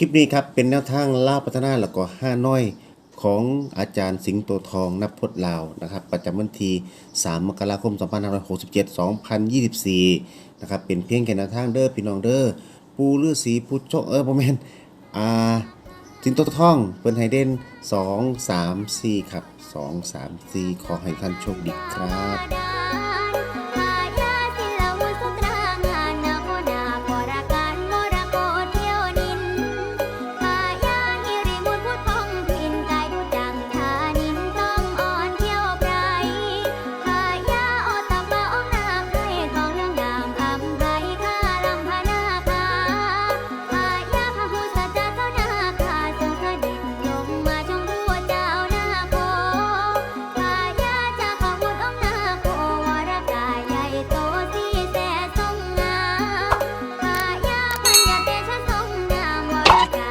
ลิปนี้ครับเป็นแนวทางล่าพัฒนาแล้วก็ห้าน้อยของอาจารย์สิงโตทองนับพดน์ลาวนะครับ ประจำวันที่ 3 มกราคม 2567 2024 นะครับ เป็นเพียงแค่แนวทางเด้อพี่น้องเด้อปูลือสีพุทโชคเออประมาณอ่าสิงโตทองเปิ้นไฮเดน2 3 4 ครับ 2 3 4 ขอให้ท่านโชคดีครับ